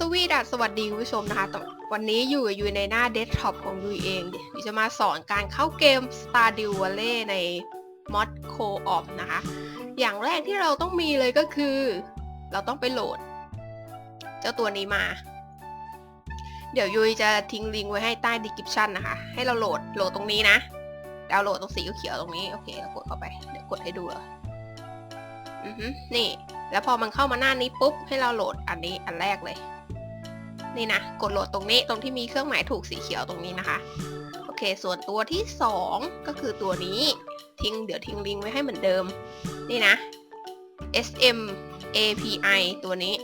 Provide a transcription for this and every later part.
สวีดัสสวัสดีคุณผู้ชมนะคะแต่วันนี้อยู่กับยูในหน้าเดสก์ท็อปของยูเองดิยูจะมาสอนการเข้าเกม Stardew Valley ใน Mod Co-op นะคะ อย่างแรกที่เราต้องมีเลยก็คือ เราต้องไปโหลด เจ้าตัวนี้มา เดี๋ยวยุยจะทิ้งลิงก์ไว้ให้ใต้ description นะคะ ให้เราโหลดโหลดตรงนี้นะ ดาวน์โหลดตรงสีเขียวตรงนี้ โอเคเรากดเข้าไป เดี๋ยวกดให้ดูเลยอือฮึนี่ แล้วพอมันเข้ามาหน้านี้ปุ๊บ ให้เราโหลดอันนี้อันแรกเลย นี่นะ กดโหลดตรงนี้ตรงที่มีเครื่องหมายถูกสีเขียวตรงนี้นะคะ โอเค ส่วนตัวที่ 2 ก็คือตัวนี้ทิ้งเดี๋ยวทิ้งลิงก์ไว้ให้เหมือนเดิม นี่นะ SM API ตัวนี้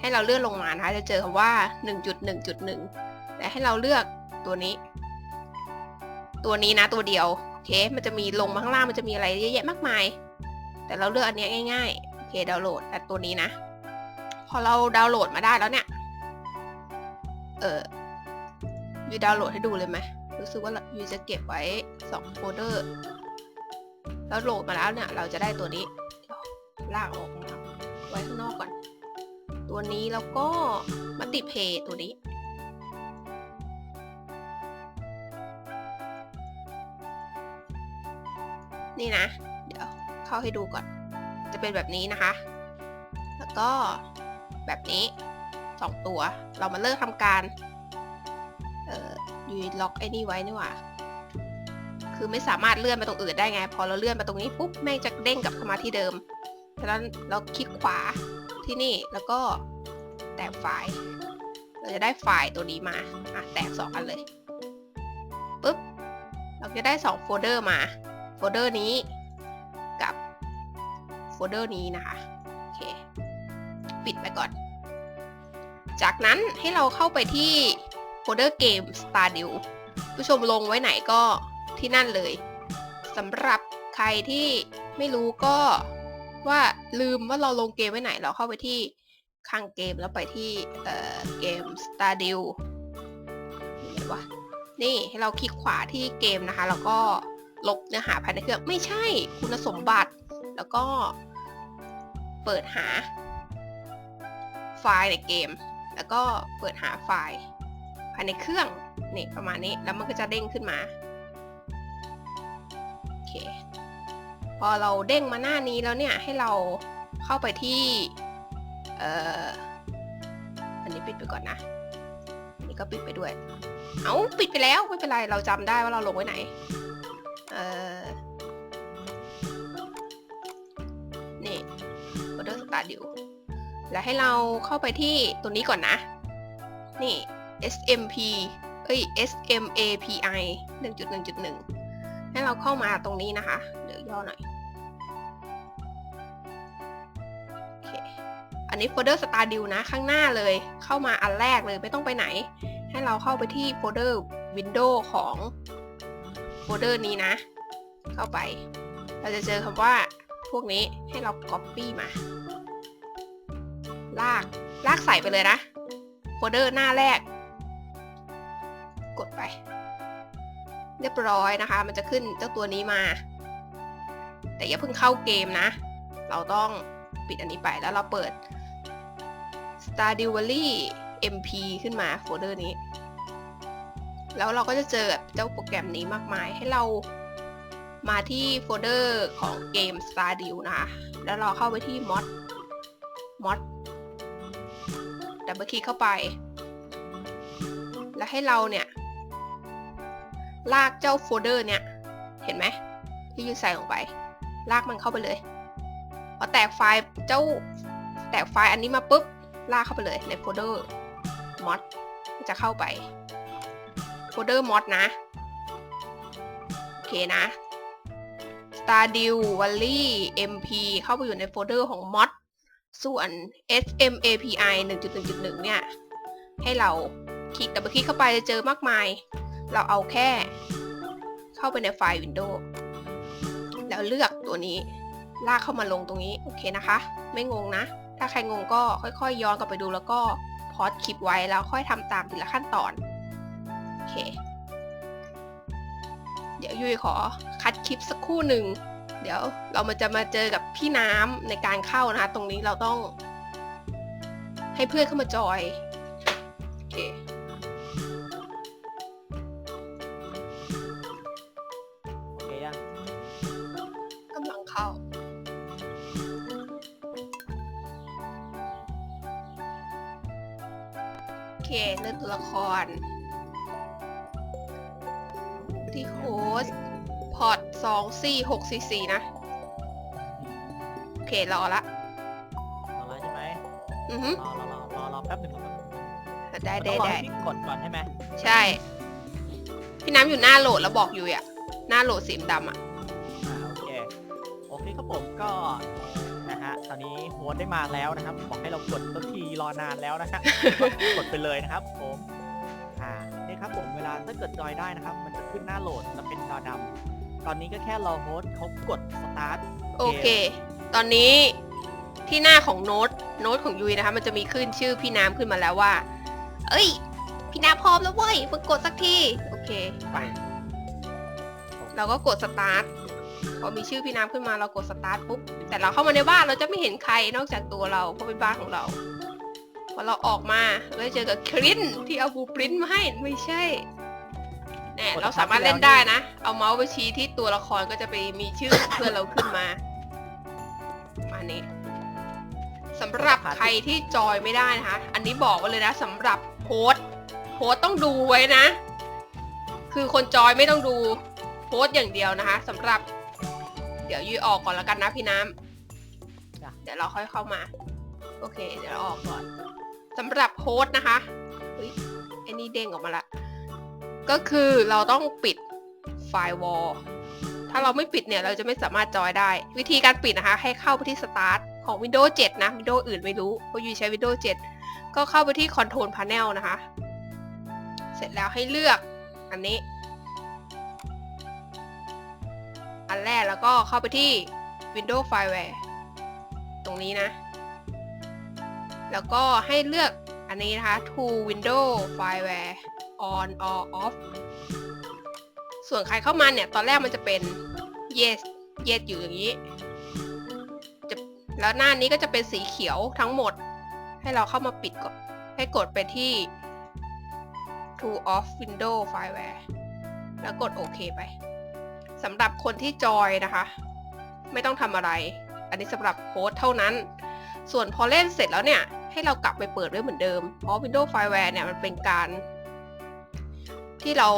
ให้เราเลื่อนลงมานะคะ จะเจอคำว่า 1.1.1 แต่ให้เราเลือกตัวนี้ ตัวนี้นะตัวเดียว โอเค มันจะมีลงมาข้างล่างมันจะมีอะไรเยอะแยะมากมาย แต่เราเลือกอันนี้ง่ายๆ โอเคดาวน์โหลดแต่ตัวนี้นะ พอเราดาวน์โหลดมาได้แล้วเนี่ย เออยูดาวน์โหลดให้ดูเลยไหมรู้สึกว่ายูจะเก็บไว้2โฟลเดอร์แล้วโหลดมาแล้วเนี่ย เราจะได้ตัวนี้ลากออกมาไว้ข้างนอกก่อน ตัวนี้แล้วก็มาติเพย์ตัวนี้นี่นะ เดี๋ยวเข้าให้ดูก่อน จะเป็นแบบนี้นะคะ แล้วก็แบบนี้ สองตัว เรามาเลิกทำการ เอ่อยูล็อกไอ้นี่ไว้นี่หว่า คือไม่สามารถเลื่อนไปตรงอื่นได้ไง พอเราเลื่อนไปตรงนี้ปุ๊บแม่งจะเด้งกลับเข้ามาที่เดิม ฉะนั้นเราคลิกขวาที่นี่แล้วก็แตกไฟล์ เราจะได้ไฟล์ตัวนี้มา อะแตกสองอันเลยปุ๊บ เราจะได้สองโฟลเดอร์มา โฟลเดอร์นี้กับโฟลเดอร์นี้นะคะ โอเค ปิดไปก่อน จากนั้นให้เราเข้าไปที่โฟลเดอร์เกม Stardew ผู้ชมลงไว้ไหนก็ที่นั่นเลยสำหรับใครที่ไม่รู้ก็ว่าลืมว่าเราลงเกมไว้ไหนเราเข้าไปที่ข้างเกมแล้วไปที่เอ่อเกม Stardew นี่ไงวะนี่ให้เราคลิกขวาที่เกมนะคะ แล้วก็ลบเนื้อหาภายในเครื่องไม่ใช่คุณสมบัติ แล้วก็เปิดหาไฟล์ในเกม แล้วก็เปิดหาไฟล์ภายในเครื่องนี่ประมาณนี้แล้วมันก็จะเด้งขึ้นมาโอเคพอเราเด้งมาหน้านี้แล้วเนี่ยให้เราเข้าไปที่เอ่ออันนี้ปิดไปก่อนนะอันนี้ก็ปิดไปด้วย เอาปิดไปแล้วไม่เป็นไรเราจำได้ว่าเราลงไว้ไหนเอ่อนี่ Border Studio แล้วให้เราเข้าไปที่ตัวนี้ก่อนนะ นี่ SMP เอ้ย SMAPI 1.1.1 ให้เราเข้ามาตรงนี้นะคะ เดี๋ยวย่อหน่อย โอเค อันนี้โฟลเดอร์ Stardew นะ ข้างหน้าเลย เข้ามาอันแรกเลยไม่ต้องไปไหน ให้เราเข้าไปที่โฟลเดอร์ Windows ของโฟลเดอร์นี้นะ เข้าไป เราจะเจอคำว่าพวกนี้ให้เรา Copy มา ลาก ลากใส่ไปเลยนะโฟลเดอร์หน้าแรก กดไป เรียบร้อยนะคะ มันจะขึ้นเจ้าตัวนี้มา แต่อย่าเพิ่งเข้าเกมนะ เราต้องปิดอันนี้ไปแล้วเราเปิด Stardew Valley MP ขึ้นมาโฟลเดอร์นี้ แล้วเราก็จะเจอเจ้าโปรแกรมนี้มากมายให้เรามาที่โฟลเดอร์ของเกม Stardew นะคะ แล้วเราเข้าไปที่ mod mod ดับเบิลคลิกเข้าไป แล้วให้เราเนี่ย ลากเจ้าโฟลเดอร์เนี่ย เห็นไหมที่ยูใส่ลงไป ลากมันเข้าไปเลยพอแตกไฟล์เจ้าแตกไฟล์อันนี้มาปุ๊บ ลากเข้าไปเลยในโฟลเดอร์ mod จะเข้าไปโฟลเดอร์ mod นะ โอเคนะ Stardew Valley MP เข้าไปอยู่ในโฟลเดอร์ของ mod ส่วน SMAPI 1.1.1 เนี่ย ให้เราคลิกดับเบิลคลิกเข้าไปจะเจอมากมาย เราเอาแค่ เข้าไปในไฟล์ Windows แล้วเลือกตัวนี้ ลากเข้ามาลงตรงนี้ โอเคนะคะ ไม่งงนะ ถ้าใครงงก็ค่อยๆ ย้อนกลับไปดูแล้วก็พอดคลิปไว้แล้วค่อยทำตามทีละขั้นตอน โอเค เดี๋ยวยุ้ยขอคัดคลิปสักครู่หนึ่ง เดี๋ยวเรามาจะมาเจอกับพี่น้ำในการเข้านะคะ ตรงนี้เราต้อง ให้เพื่อนเข้ามาจอยโอเคโอยังกำลังเข้า โอเคเลืตัวละคร ที่โค้ดพอร์ สองสี่หกสี่สี่นะ โอเค รอละ รอแล้วใช่ไหมอือฮึรอรอรอรอรอแป๊บหนึ่งรอแป๊บหนึ่งได้ต้ได้องรอได้ให้พี่กดก่อนใช่ไหมใช่ พี่น้ำอยู่หน้าโหลดแล้วบอกอยู่อะ หน้าโหลดสีดำอะอ่าโอเค โอเคครับผมก็นะฮะ ตอนนี้โฮสต์ได้มาแล้วนะครับ บอกให้เรากดต้นทีรอนานแล้วนะฮะกดไปเลยนะครับผมอ่านี่ครับผมเวลาถ้าเกิดจอยได้นะครับ มันจะขึ้นหน้าโหลดแล้วเป็นจอดำ ตอนนี้ก็แค่รอโฮสต์เขากดสตาร์ทโอเค ตอนนี้ที่หน้าของโน้ตโน้ตของยุ้ยนะคะ มันจะมีขึ้นชื่อพี่น้ำขึ้นมาแล้วว่า เอ้ย พี่น้ำพร้อมแล้วเว้ยมากดสักที โอเค ไปเราก็กดสตาร์ทพอมีชื่อพี่น้ำขึ้นมาเรากดสตาร์ทปุ๊บ แต่เราเข้ามาในบ้านเราจะไม่เห็นใครนอกจากตัวเราเพราะเป็นบ้านของเราพอเราออกมาเราจะเจอกับครินที่เอาบูปรินท์มาให้ไม่ใช่ แน่เราสามารถเล่นได้นะ เอาเมาส์ไปชี้ที่ตัวละครก็จะไปมีชื่อของเพื่อนเราขึ้นมา มานี้สำหรับใครที่จอยไม่ได้นะคะ อันนี้บอกไว้เลยนะสำหรับโพสต์โพสต์ต้องดูไว้นะ คือคนจอยไม่ต้องดูโพสต์อย่างเดียวนะคะสำหรับ เดี๋ยวยุยออกก่อนแล้วกันนะพี่น้ำจ้ะเดี๋ยวเราค่อยเข้ามา โอเค เดี๋ยวเราออกก่อนสำหรับโพสต์นะคะเฮ้ยไอ้นี่เด้งออกมาละ ก็คือเราต้องปิดไฟวอลถ้าเราไม่ปิดเนี่ยเราจะไม่สามารถจอยได้ วิธีการปิดนะคะ ให้เข้าไปที่ Start ของ Windows 7 นะ Windows อื่นไม่รู้เพราะยูใช้ Windows 7 ก็เข้าไปที่ Control Panel นะคะ เสร็จแล้วให้เลือกอันนี้ อันแรกแล้วก็เข้าไปที่ Windows Fireware ตรงนี้นะ แล้วก็ให้เลือกอันนี้นะคะ to Windows Fireware on or off ส่วนใครเข้ามาเนี่ย ตอนแรกมันจะเป็น yes yes อยู่อย่างนี้จะแล้วหน้านี้ก็จะเป็นสีเขียวทั้งหมด ให้เราเข้ามาปิดก่อนให้กดไปที่ to off window fireware แล้วกดโอเคไปสำหรับคนที่จอยนะคะ ไม่ต้องทำอะไร อันนี้สำหรับโค้ดเท่านั้น ส่วนพอเล่นเสร็จแล้วเนี่ย ให้เรากลับไปเปิดด้วยเหมือนเดิม เพราะ Windows Fireware เนี่ยมันเป็นการ ที่เรา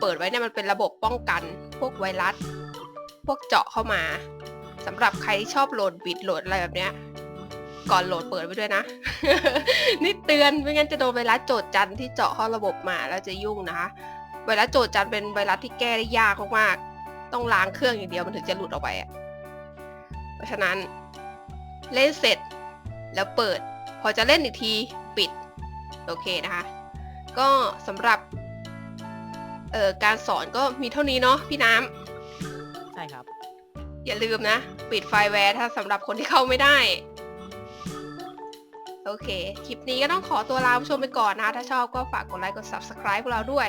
เปิดไว้เนี่ยมันเป็นระบบป้องกัน พวกไวรัส พวกเจาะเข้ามาสำหรับใครที่ชอบโหลดบิตโหลดอะไรแบบเนี้ย ก่อนโหลดเปิดไว้ด้วยนะ นี่เตือนไม่งั้นจะโดนไวรัสโจดจันที่เจาะเข้าระบบมาแล้วจะยุ่งนะคะไวรัสโจดจันเป็นไวรัสที่แก้ได้ยากมากๆต้องล้างเครื่องอย่างเดียวมันถึงจะหลุดออกไปอะเพราะฉะนั้น เล่นเสร็จแล้วเปิด พอจะเล่นอีกทีปิด โอเคนะคะ ก็สำหรับ เอ่อการสอนก็มีเท่านี้เนาะพี่น้ำใช่ครับอย่าลืมนะ ปิดไฟล์แวร์ถ้าสำหรับคนที่เข้าไม่ได้ โอเค คลิปนี้ก็ต้องขอตัวลาผู้ชมไปก่อนนะ ถ้าชอบก็ฝากกดไลค์กด subscribe พวกเราด้วย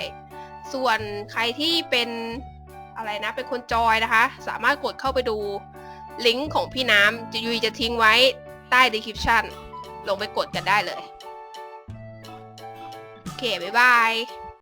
ส่วนใครที่เป็นอะไรนะ เป็นคนจอยนะคะ สามารถกดเข้าไปดูลิงก์ของพี่น้ำจะยุยจะทิ้งไว้ใต้ description ลงไปกดกันได้เลย โอเค บ๊ายบาย